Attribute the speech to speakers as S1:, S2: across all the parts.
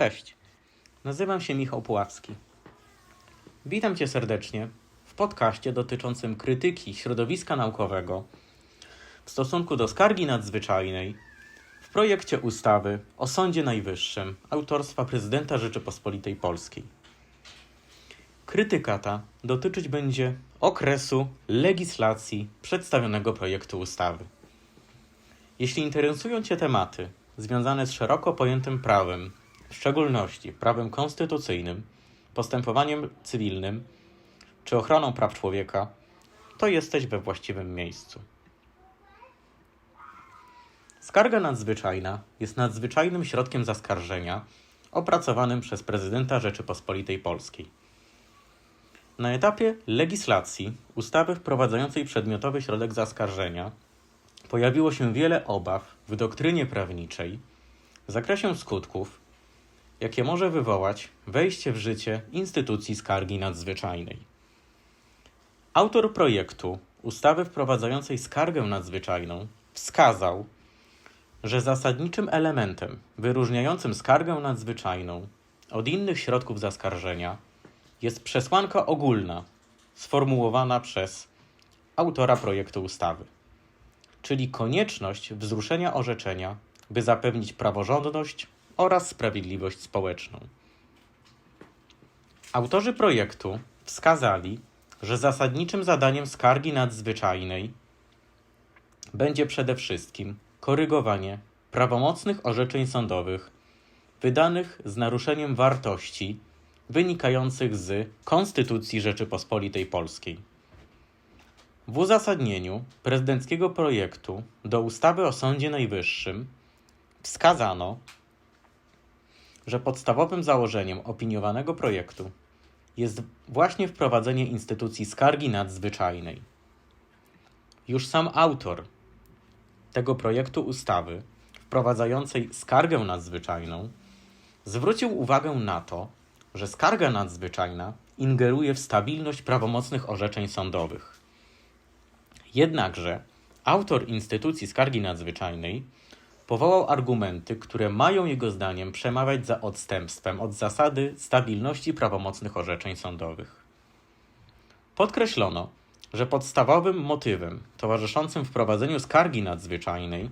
S1: Cześć, nazywam się Michał Puławski. Witam Cię serdecznie w podcaście dotyczącym krytyki środowiska naukowego w stosunku do skargi nadzwyczajnej w projekcie ustawy o Sądzie Najwyższym autorstwa prezydenta Rzeczypospolitej Polskiej. Krytyka ta dotyczyć będzie okresu legislacji przedstawionego projektu ustawy. Jeśli interesują Cię tematy związane z szeroko pojętym prawem, w szczególności prawem konstytucyjnym, postępowaniem cywilnym czy ochroną praw człowieka, to jesteś we właściwym miejscu. Skarga nadzwyczajna jest nadzwyczajnym środkiem zaskarżenia opracowanym przez prezydenta Rzeczypospolitej Polskiej. Na etapie legislacji ustawy wprowadzającej przedmiotowy środek zaskarżenia pojawiło się wiele obaw w doktrynie prawniczej w zakresie skutków, jakie może wywołać wejście w życie instytucji skargi nadzwyczajnej. Autor projektu ustawy wprowadzającej skargę nadzwyczajną wskazał, że zasadniczym elementem wyróżniającym skargę nadzwyczajną od innych środków zaskarżenia jest przesłanka ogólna sformułowana przez autora projektu ustawy czyli konieczność wzruszenia orzeczenia, by zapewnić praworządność oraz sprawiedliwość społeczną. Autorzy projektu wskazali, że zasadniczym zadaniem skargi nadzwyczajnej będzie przede wszystkim korygowanie prawomocnych orzeczeń sądowych wydanych z naruszeniem wartości wynikających z Konstytucji Rzeczypospolitej Polskiej. W uzasadnieniu prezydenckiego projektu do ustawy o Sądzie Najwyższym wskazano, że podstawowym założeniem opiniowanego projektu jest właśnie wprowadzenie instytucji skargi nadzwyczajnej. Już sam autor tego projektu ustawy wprowadzającej skargę nadzwyczajną zwrócił uwagę na to, że skarga nadzwyczajna ingeruje w stabilność prawomocnych orzeczeń sądowych Jednakże autor instytucji skargi nadzwyczajnej powołał argumenty, które mają jego zdaniem przemawiać za odstępstwem od zasady stabilności prawomocnych orzeczeń sądowych. Podkreślono, że podstawowym motywem towarzyszącym wprowadzeniu skargi nadzwyczajnej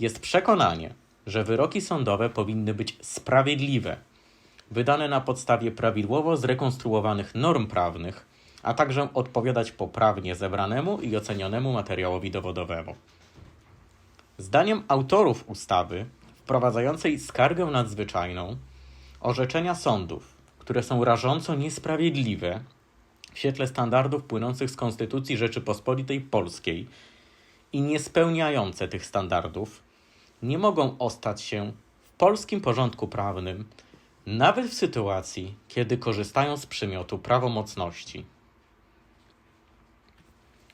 S1: jest przekonanie, że wyroki sądowe powinny być sprawiedliwe, wydane na podstawie prawidłowo zrekonstruowanych norm prawnych a także odpowiadać poprawnie zebranemu i ocenionemu materiałowi dowodowemu. Zdaniem autorów ustawy wprowadzającej skargę nadzwyczajną, orzeczenia sądów, które są rażąco niesprawiedliwe w świetle standardów płynących z Konstytucji Rzeczypospolitej Polskiej i niespełniające tych standardów, nie mogą ostać się w polskim porządku prawnym, nawet w sytuacji, kiedy korzystają z przymiotu prawomocności.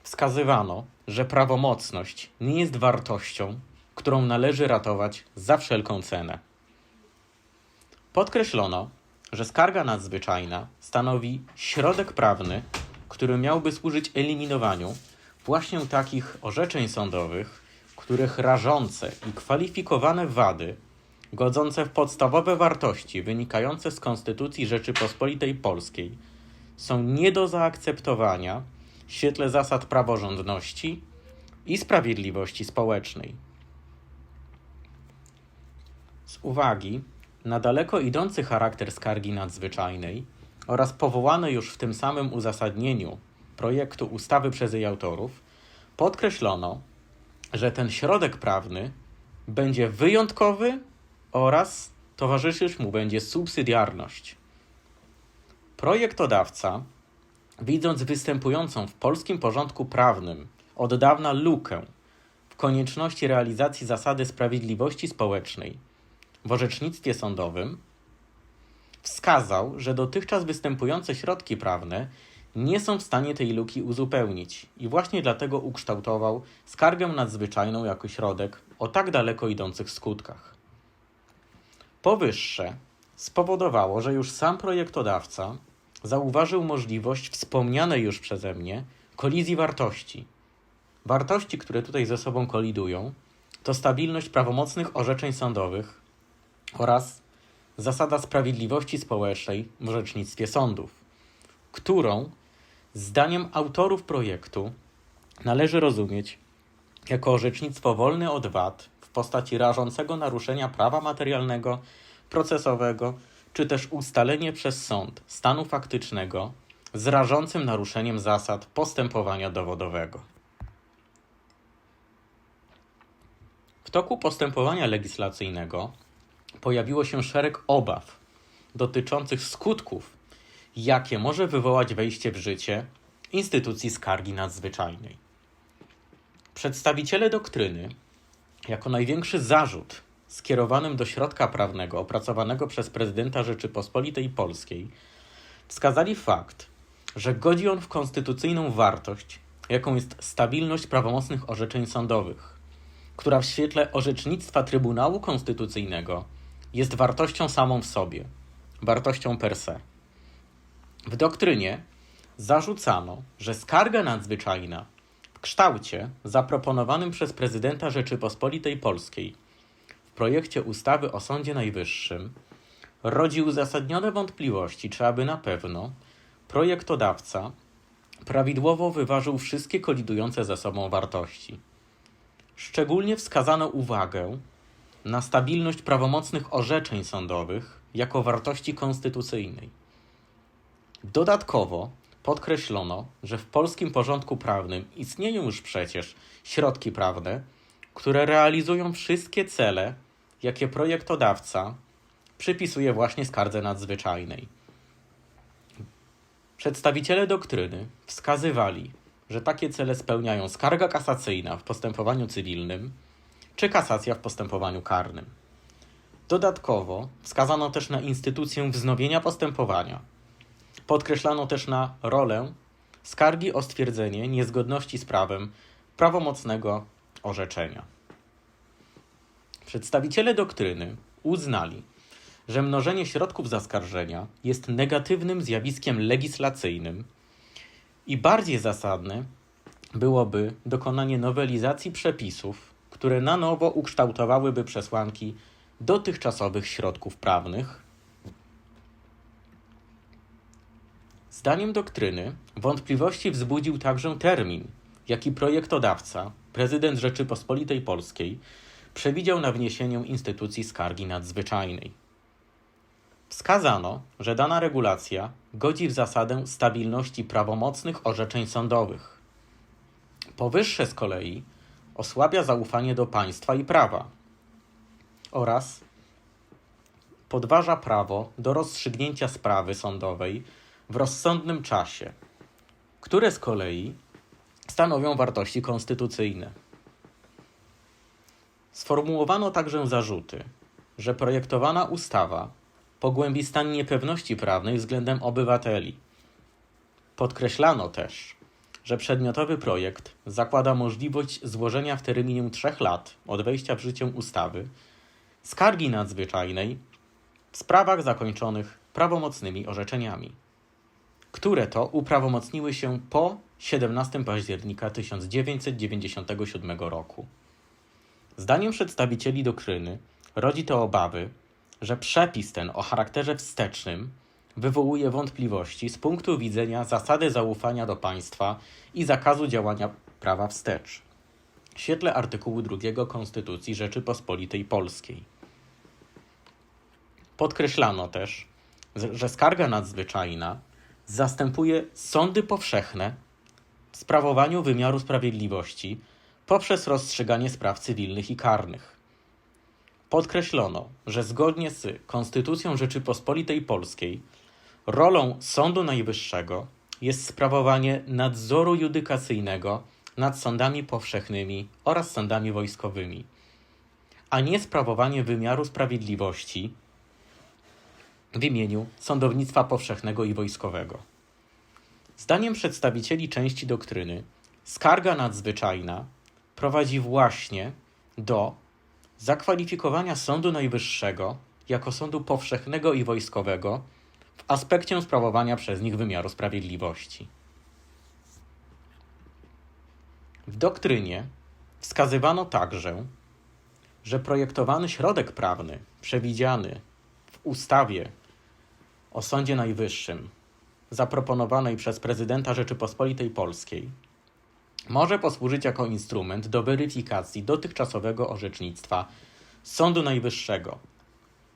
S1: Wskazywano, że prawomocność nie jest wartością, którą należy ratować za wszelką cenę. Podkreślono, że skarga nadzwyczajna stanowi środek prawny, który miałby służyć eliminowaniu właśnie takich orzeczeń sądowych, których rażące i kwalifikowane wady, godzące w podstawowe wartości wynikające z Konstytucji Rzeczypospolitej Polskiej, są nie do zaakceptowania w świetle zasad praworządności i sprawiedliwości społecznej. Z uwagi na daleko idący charakter skargi nadzwyczajnej oraz powołane już w tym samym uzasadnieniu projektu ustawy przez jej autorów, podkreślono, że ten środek prawny będzie wyjątkowy oraz towarzyszyć mu będzie subsydiarność. Projektodawca widząc występującą w polskim porządku prawnym od dawna lukę w konieczności realizacji zasady sprawiedliwości społecznej w orzecznictwie sądowym, wskazał, że dotychczas występujące środki prawne nie są w stanie tej luki uzupełnić i właśnie dlatego ukształtował skargę nadzwyczajną jako środek o tak daleko idących skutkach. Powyższe spowodowało, że już sam projektodawca zauważył możliwość wspomnianej już przeze mnie kolizji wartości. Wartości, które tutaj ze sobą kolidują, to stabilność prawomocnych orzeczeń sądowych oraz zasada sprawiedliwości społecznej w orzecznictwie sądów, którą zdaniem autorów projektu należy rozumieć jako orzecznictwo wolne od wad w postaci rażącego naruszenia prawa materialnego, procesowego, czy też ustalenie przez sąd stanu faktycznego z rażącym naruszeniem zasad postępowania dowodowego. W toku postępowania legislacyjnego pojawiło się szereg obaw dotyczących skutków, jakie może wywołać wejście w życie instytucji skargi nadzwyczajnej. Przedstawiciele doktryny, jako największy zarzut skierowanym do środka prawnego opracowanego przez prezydenta Rzeczypospolitej Polskiej, wskazali fakt, że godzi on w konstytucyjną wartość, jaką jest stabilność prawomocnych orzeczeń sądowych, która w świetle orzecznictwa Trybunału Konstytucyjnego jest wartością samą w sobie, wartością per se. W doktrynie zarzucano, że skarga nadzwyczajna w kształcie zaproponowanym przez prezydenta Rzeczypospolitej Polskiej projekcie ustawy o Sądzie Najwyższym rodzi uzasadnione wątpliwości, czy aby na pewno projektodawca prawidłowo wyważył wszystkie kolidujące ze sobą wartości. Szczególnie wskazano uwagę na stabilność prawomocnych orzeczeń sądowych jako wartości konstytucyjnej. Dodatkowo podkreślono, że w polskim porządku prawnym istnieją już przecież środki prawne, które realizują wszystkie cele, jakie projektodawca przypisuje właśnie skardze nadzwyczajnej. Przedstawiciele doktryny wskazywali, że takie cele spełniają skarga kasacyjna w postępowaniu cywilnym czy kasacja w postępowaniu karnym. Dodatkowo wskazano też na instytucję wznowienia postępowania. Podkreślano też na rolę skargi o stwierdzenie niezgodności z prawem prawomocnego orzeczenia. Przedstawiciele doktryny uznali, że mnożenie środków zaskarżenia jest negatywnym zjawiskiem legislacyjnym i bardziej zasadne byłoby dokonanie nowelizacji przepisów, które na nowo ukształtowałyby przesłanki dotychczasowych środków prawnych. Zdaniem doktryny wątpliwości wzbudził także termin, jaki projektodawca, prezydent Rzeczypospolitej Polskiej, przewidział na wniesieniu instytucji skargi nadzwyczajnej. Wskazano, że dana regulacja godzi w zasadę stabilności prawomocnych orzeczeń sądowych. Powyższe z kolei osłabia zaufanie do państwa i prawa oraz podważa prawo do rozstrzygnięcia sprawy sądowej w rozsądnym czasie, które z kolei stanowią wartości konstytucyjne. Sformułowano także zarzuty, że projektowana ustawa pogłębi stan niepewności prawnej względem obywateli. Podkreślano też, że przedmiotowy projekt zakłada możliwość złożenia w terminie trzech lat od wejścia w życie ustawy skargi nadzwyczajnej w sprawach zakończonych prawomocnymi orzeczeniami, które to uprawomocniły się po 17 października 1997 roku. Zdaniem przedstawicieli doktryny rodzi to obawy, że przepis ten o charakterze wstecznym wywołuje wątpliwości z punktu widzenia zasady zaufania do państwa i zakazu działania prawa wstecz w świetle artykułu 2 Konstytucji Rzeczypospolitej Polskiej. Podkreślano też, że skarga nadzwyczajna zastępuje sądy powszechne w sprawowaniu wymiaru sprawiedliwości poprzez rozstrzyganie spraw cywilnych i karnych. Podkreślono, że zgodnie z Konstytucją Rzeczypospolitej Polskiej rolą Sądu Najwyższego jest sprawowanie nadzoru judykacyjnego nad sądami powszechnymi oraz sądami wojskowymi, a nie sprawowanie wymiaru sprawiedliwości w imieniu sądownictwa powszechnego i wojskowego. Zdaniem przedstawicieli części doktryny, skarga nadzwyczajna prowadzi właśnie do zakwalifikowania Sądu Najwyższego jako sądu powszechnego i wojskowego w aspekcie sprawowania przez nich wymiaru sprawiedliwości. W doktrynie wskazywano także, że projektowany środek prawny przewidziany w ustawie o Sądzie Najwyższym zaproponowanej przez prezydenta Rzeczypospolitej Polskiej może posłużyć jako instrument do weryfikacji dotychczasowego orzecznictwa Sądu Najwyższego.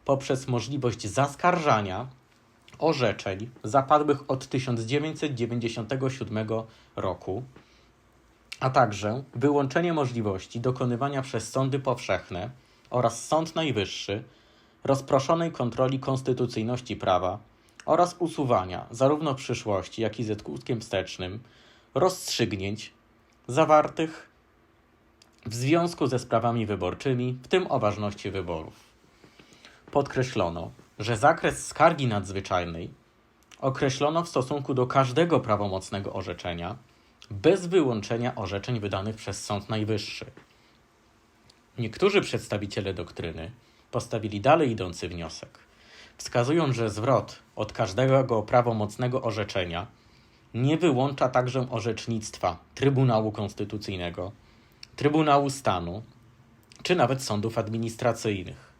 S1: Poprzez możliwość zaskarżania orzeczeń zapadłych od 1997 roku, a także wyłączenie możliwości dokonywania przez sądy powszechne oraz Sąd Najwyższy rozproszonej kontroli konstytucyjności prawa oraz usuwania zarówno w przyszłości, jak i ze skutkiem wstecznym rozstrzygnięć zawartych w związku ze sprawami wyborczymi, w tym o ważności wyborów. Podkreślono, że zakres skargi nadzwyczajnej określono w stosunku do każdego prawomocnego orzeczenia, bez wyłączenia orzeczeń wydanych przez Sąd Najwyższy. Niektórzy przedstawiciele doktryny postawili dalej idący wniosek, wskazując, że zwrot od każdego prawomocnego orzeczenia nie wyłącza także orzecznictwa Trybunału Konstytucyjnego, Trybunału Stanu czy nawet sądów administracyjnych.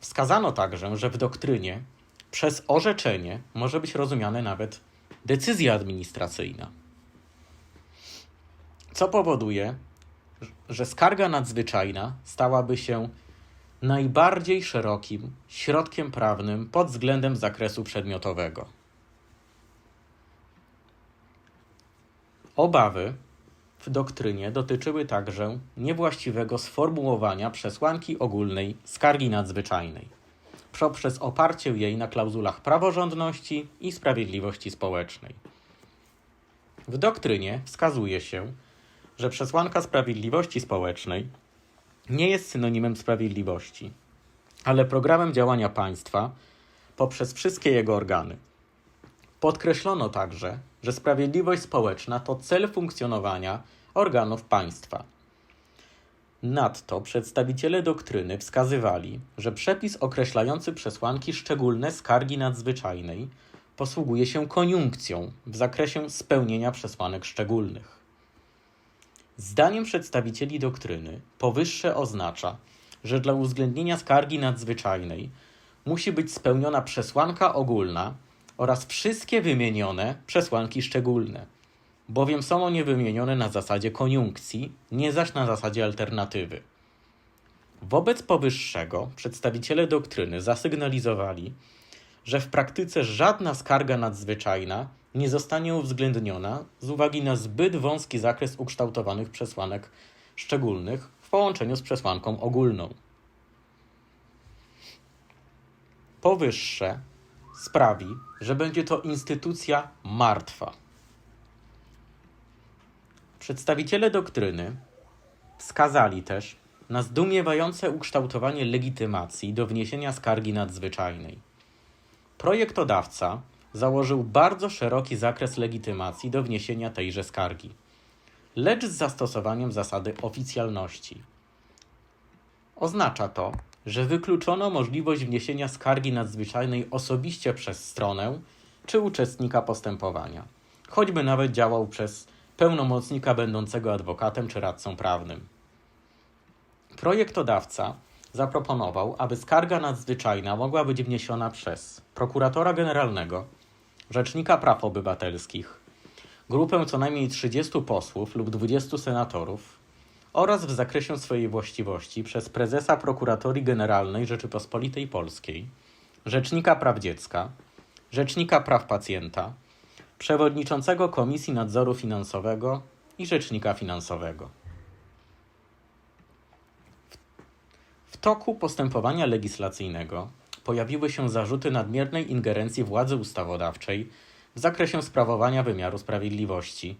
S1: Wskazano także, że w doktrynie przez orzeczenie może być rozumiane nawet decyzja administracyjna. Co powoduje, że skarga nadzwyczajna stałaby się najbardziej szerokim środkiem prawnym pod względem zakresu przedmiotowego. Obawy w doktrynie dotyczyły także niewłaściwego sformułowania przesłanki ogólnej skargi nadzwyczajnej poprzez oparcie jej na klauzulach praworządności i sprawiedliwości społecznej. W doktrynie wskazuje się, że przesłanka sprawiedliwości społecznej nie jest synonimem sprawiedliwości, ale programem działania państwa poprzez wszystkie jego organy. Podkreślono także, że sprawiedliwość społeczna to cel funkcjonowania organów państwa. Nadto przedstawiciele doktryny wskazywali, że przepis określający przesłanki szczególne skargi nadzwyczajnej posługuje się koniunkcją w zakresie spełnienia przesłanek szczególnych. Zdaniem przedstawicieli doktryny powyższe oznacza, że dla uwzględnienia skargi nadzwyczajnej musi być spełniona przesłanka ogólna oraz wszystkie wymienione przesłanki szczególne, bowiem są one wymienione na zasadzie koniunkcji, nie zaś na zasadzie alternatywy. Wobec powyższego przedstawiciele doktryny zasygnalizowali, że w praktyce żadna skarga nadzwyczajna nie zostanie uwzględniona z uwagi na zbyt wąski zakres ukształtowanych przesłanek szczególnych w połączeniu z przesłanką ogólną. Powyższe sprawi, że będzie to instytucja martwa. Przedstawiciele doktryny wskazali też na zdumiewające ukształtowanie legitymacji do wniesienia skargi nadzwyczajnej. Projektodawca założył bardzo szeroki zakres legitymacji do wniesienia tejże skargi, lecz z zastosowaniem zasady oficjalności. Oznacza to, że wykluczono możliwość wniesienia skargi nadzwyczajnej osobiście przez stronę czy uczestnika postępowania, choćby nawet działał przez pełnomocnika będącego adwokatem czy radcą prawnym. Projektodawca zaproponował, aby skarga nadzwyczajna mogła być wniesiona przez prokuratora generalnego, rzecznika praw obywatelskich, grupę co najmniej 30 posłów lub 20 senatorów oraz w zakresie swojej właściwości przez prezesa Prokuratorii Generalnej Rzeczypospolitej Polskiej, rzecznika praw dziecka, rzecznika praw pacjenta, przewodniczącego Komisji Nadzoru Finansowego i rzecznika finansowego. W toku postępowania legislacyjnego pojawiły się zarzuty nadmiernej ingerencji władzy ustawodawczej w zakresie sprawowania wymiaru sprawiedliwości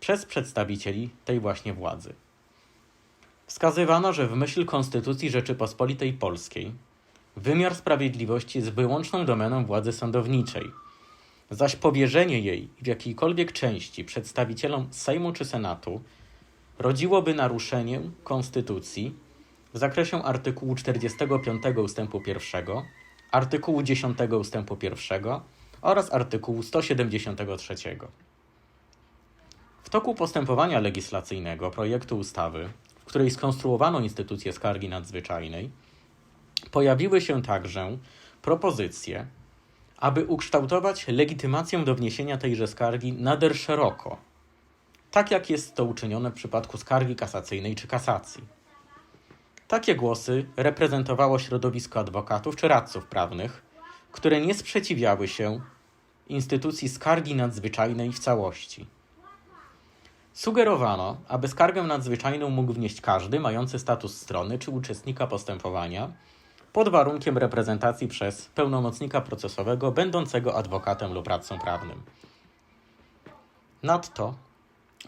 S1: przez przedstawicieli tej właśnie władzy. Wskazywano, że w myśl Konstytucji Rzeczypospolitej Polskiej wymiar sprawiedliwości jest wyłączną domeną władzy sądowniczej, zaś powierzenie jej w jakiejkolwiek części przedstawicielom Sejmu czy Senatu rodziłoby naruszenie Konstytucji w zakresie artykułu 45 ustępu 1, artykułu 10 ustępu 1 oraz artykułu 173. W toku postępowania legislacyjnego projektu ustawy, której skonstruowano instytucję skargi nadzwyczajnej, pojawiły się także propozycję, aby ukształtować legitymację do wniesienia tejże skargi nader szeroko, tak jak jest to uczynione w przypadku skargi kasacyjnej czy kasacji. Takie głosy reprezentowało środowisko adwokatów czy radców prawnych, które nie sprzeciwiały się instytucji skargi nadzwyczajnej w całości. Sugerowano, aby skargę nadzwyczajną mógł wnieść każdy mający status strony czy uczestnika postępowania, pod warunkiem reprezentacji przez pełnomocnika procesowego będącego adwokatem lub radcą prawnym. Nadto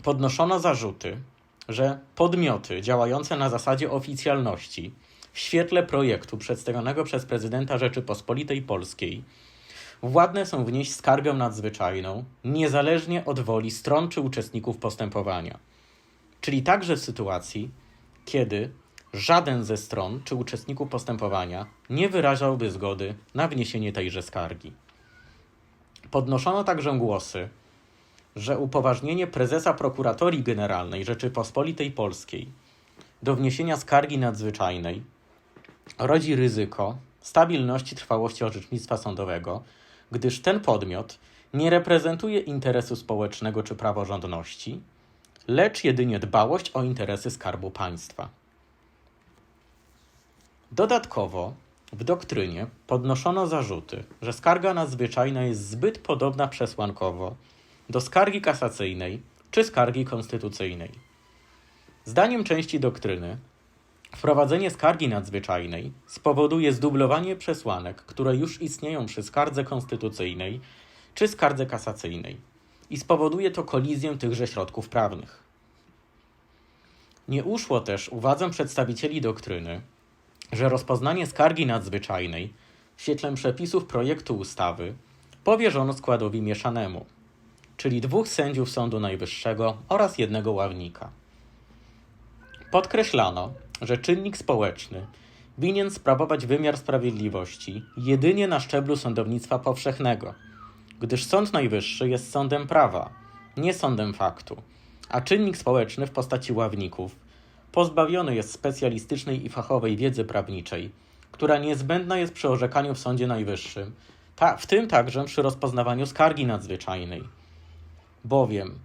S1: podnoszono zarzuty, że podmioty działające na zasadzie oficjalności w świetle projektu przedstawionego przez prezydenta Rzeczypospolitej Polskiej władne są wnieść skargę nadzwyczajną niezależnie od woli stron czy uczestników postępowania, czyli także w sytuacji, kiedy żaden ze stron czy uczestników postępowania nie wyrażałby zgody na wniesienie tejże skargi. Podnoszono także głosy, że upoważnienie prezesa Prokuratorii Generalnej Rzeczypospolitej Polskiej do wniesienia skargi nadzwyczajnej rodzi ryzyko stabilności trwałości orzecznictwa sądowego, gdyż ten podmiot nie reprezentuje interesu społecznego czy praworządności, lecz jedynie dbałość o interesy Skarbu Państwa. Dodatkowo w doktrynie podnoszono zarzuty, że skarga nadzwyczajna jest zbyt podobna przesłankowo do skargi kasacyjnej czy skargi konstytucyjnej. Zdaniem części doktryny, wprowadzenie skargi nadzwyczajnej spowoduje zdublowanie przesłanek, które już istnieją przy skardze konstytucyjnej czy skardze kasacyjnej i spowoduje to kolizję tychże środków prawnych. Nie uszło też uwadze przedstawicieli doktryny, że rozpoznanie skargi nadzwyczajnej w świetle przepisów projektu ustawy powierzono składowi mieszanemu, czyli dwóch sędziów Sądu Najwyższego oraz jednego ławnika. Podkreślano, że czynnik społeczny winien sprawować wymiar sprawiedliwości jedynie na szczeblu sądownictwa powszechnego, gdyż Sąd Najwyższy jest sądem prawa, nie sądem faktu, a czynnik społeczny w postaci ławników pozbawiony jest specjalistycznej i fachowej wiedzy prawniczej, która niezbędna jest przy orzekaniu w Sądzie Najwyższym, ta, w tym także przy rozpoznawaniu skargi nadzwyczajnej. Bowiem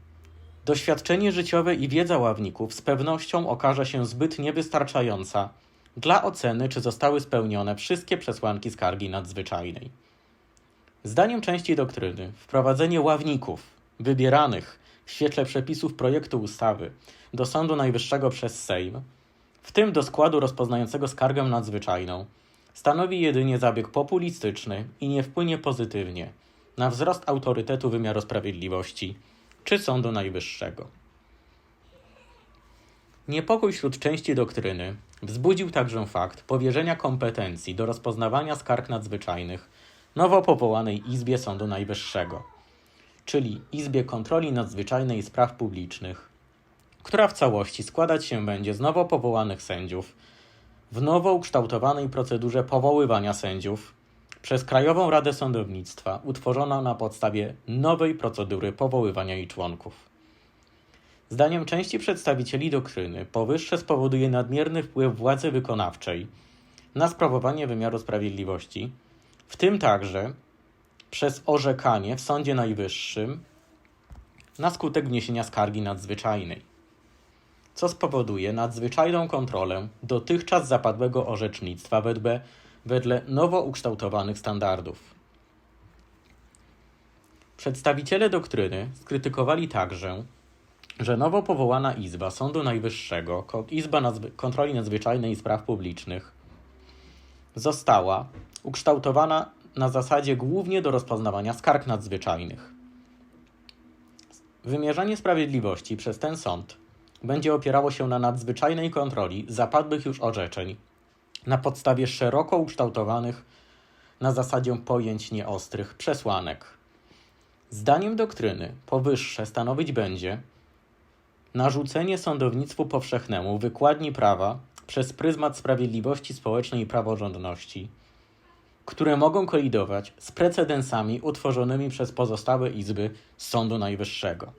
S1: doświadczenie życiowe i wiedza ławników z pewnością okaże się zbyt niewystarczająca dla oceny, czy zostały spełnione wszystkie przesłanki skargi nadzwyczajnej. Zdaniem części doktryny, wprowadzenie ławników wybieranych w świetle przepisów projektu ustawy do Sądu Najwyższego przez Sejm, w tym do składu rozpoznającego skargę nadzwyczajną, stanowi jedynie zabieg populistyczny i nie wpłynie pozytywnie na wzrost autorytetu wymiaru sprawiedliwości czy Sądu Najwyższego. Niepokój wśród części doktryny wzbudził także fakt powierzenia kompetencji do rozpoznawania skarg nadzwyczajnych nowo powołanej Izbie Sądu Najwyższego, czyli Izbie Kontroli Nadzwyczajnej Spraw Publicznych, która w całości składać się będzie z nowo powołanych sędziów w nowo ukształtowanej procedurze powoływania sędziów przez Krajową Radę Sądownictwa, utworzona na podstawie nowej procedury powoływania jej członków. Zdaniem części przedstawicieli doktryny, powyższe spowoduje nadmierny wpływ władzy wykonawczej na sprawowanie wymiaru sprawiedliwości, w tym także przez orzekanie w Sądzie Najwyższym na skutek wniesienia skargi nadzwyczajnej, co spowoduje nadzwyczajną kontrolę dotychczas zapadłego orzecznictwa wedle, wedle nowo ukształtowanych standardów. Przedstawiciele doktryny skrytykowali także, że nowo powołana Izba Sądu Najwyższego, Izba Kontroli Nadzwyczajnej i Spraw Publicznych, została ukształtowana na zasadzie głównie do rozpoznawania skarg nadzwyczajnych. Wymierzanie sprawiedliwości przez ten sąd będzie opierało się na nadzwyczajnej kontroli zapadłych już orzeczeń na podstawie szeroko ukształtowanych na zasadzie pojęć nieostrych przesłanek. Zdaniem doktryny powyższe stanowić będzie narzucenie sądownictwu powszechnemu wykładni prawa przez pryzmat sprawiedliwości społecznej i praworządności, które mogą kolidować z precedensami utworzonymi przez pozostałe izby Sądu Najwyższego,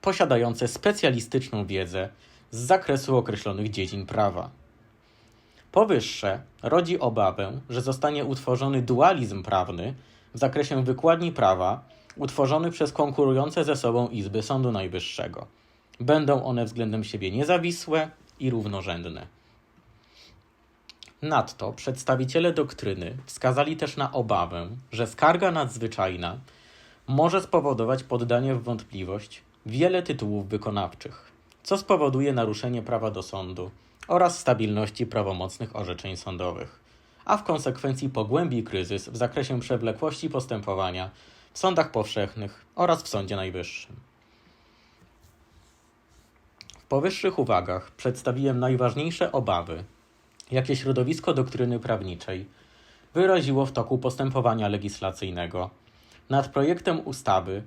S1: posiadające specjalistyczną wiedzę z zakresu określonych dziedzin prawa. Powyższe rodzi obawę, że zostanie utworzony dualizm prawny w zakresie wykładni prawa utworzony przez konkurujące ze sobą izby Sądu Najwyższego. Będą one względem siebie niezawisłe i równorzędne. Nadto przedstawiciele doktryny wskazali też na obawę, że skarga nadzwyczajna może spowodować poddanie w wątpliwość wiele tytułów wykonawczych, co spowoduje naruszenie prawa do sądu oraz stabilności prawomocnych orzeczeń sądowych, a w konsekwencji pogłębi kryzys w zakresie przewlekłości postępowania w sądach powszechnych oraz w Sądzie Najwyższym. W powyższych uwagach przedstawiłem najważniejsze obawy, jakie środowisko doktryny prawniczej wyraziło w toku postępowania legislacyjnego nad projektem ustawy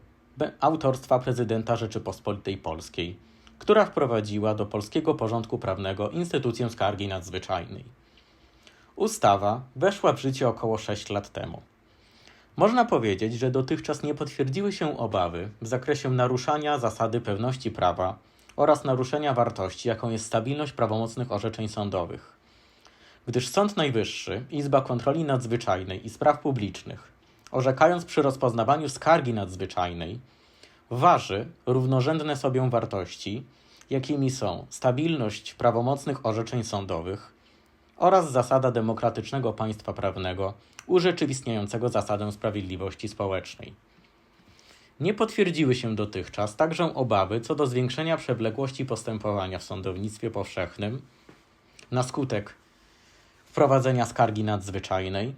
S1: autorstwa prezydenta Rzeczypospolitej Polskiej, która wprowadziła do polskiego porządku prawnego instytucję skargi nadzwyczajnej. Ustawa weszła w życie około 6 lat temu. Można powiedzieć, że dotychczas nie potwierdziły się obawy w zakresie naruszania zasady pewności prawa oraz naruszenia wartości, jaką jest stabilność prawomocnych orzeczeń sądowych. Gdyż Sąd Najwyższy, Izba Kontroli Nadzwyczajnej i Spraw Publicznych, orzekając przy rozpoznawaniu skargi nadzwyczajnej, waży równorzędne sobie wartości, jakimi są stabilność prawomocnych orzeczeń sądowych oraz zasada demokratycznego państwa prawnego urzeczywistniającego zasadę sprawiedliwości społecznej. Nie potwierdziły się dotychczas także obawy co do zwiększenia przewlekłości postępowania w sądownictwie powszechnym na skutek wprowadzenia skargi nadzwyczajnej,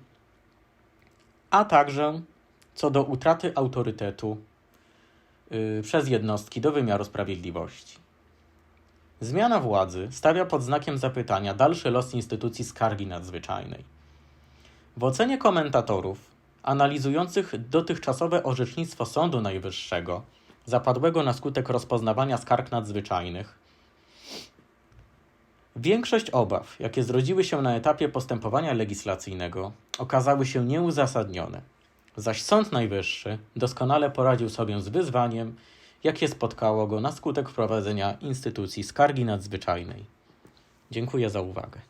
S1: a także co do utraty autorytetu przez jednostki do wymiaru sprawiedliwości. Zmiana władzy stawia pod znakiem zapytania dalszy los instytucji skargi nadzwyczajnej. W ocenie komentatorów analizujących dotychczasowe orzecznictwo Sądu Najwyższego, zapadłego na skutek rozpoznawania skarg nadzwyczajnych, większość obaw, jakie zrodziły się na etapie postępowania legislacyjnego, okazały się nieuzasadnione, zaś Sąd Najwyższy doskonale poradził sobie z wyzwaniem, jakie spotkało go na skutek wprowadzenia instytucji skargi nadzwyczajnej. Dziękuję za uwagę.